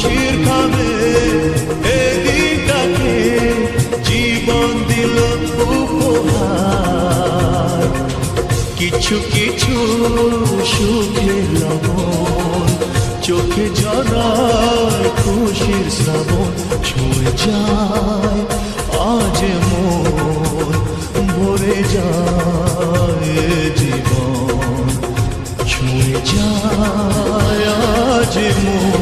খাবে এদিনটাকে জীবন কিছু কিছু সুখে লবণ, চোখে জড়ায় খুশির শ্রাবণ ছুঁয়ে যায়, আজ মন ভরে যায় জীবন। ছুঁয়ে যায় আজ মন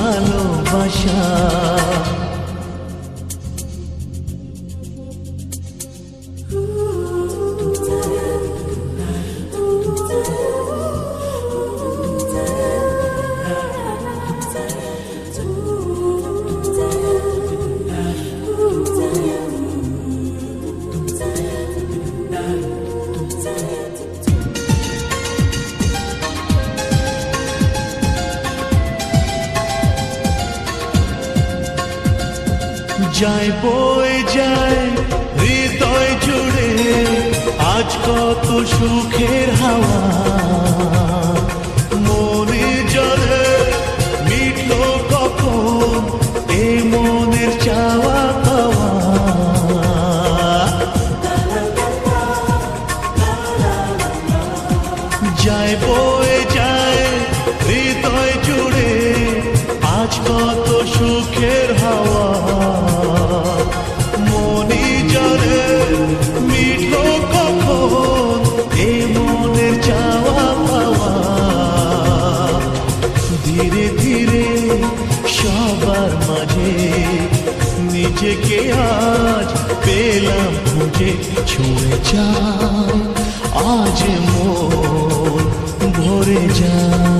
যায় বই যায়, হৃদয় জুড়ে আজ কত সুখের হাওয়া। চাওয়া যায় যায়, হৃদয় জুড়ে আজ কত সুখের হাওয়া। মাঝে নিজেকে আজ পেলাম খুঁজে ছুঁয়ে যা আজ মোর ভরে যায়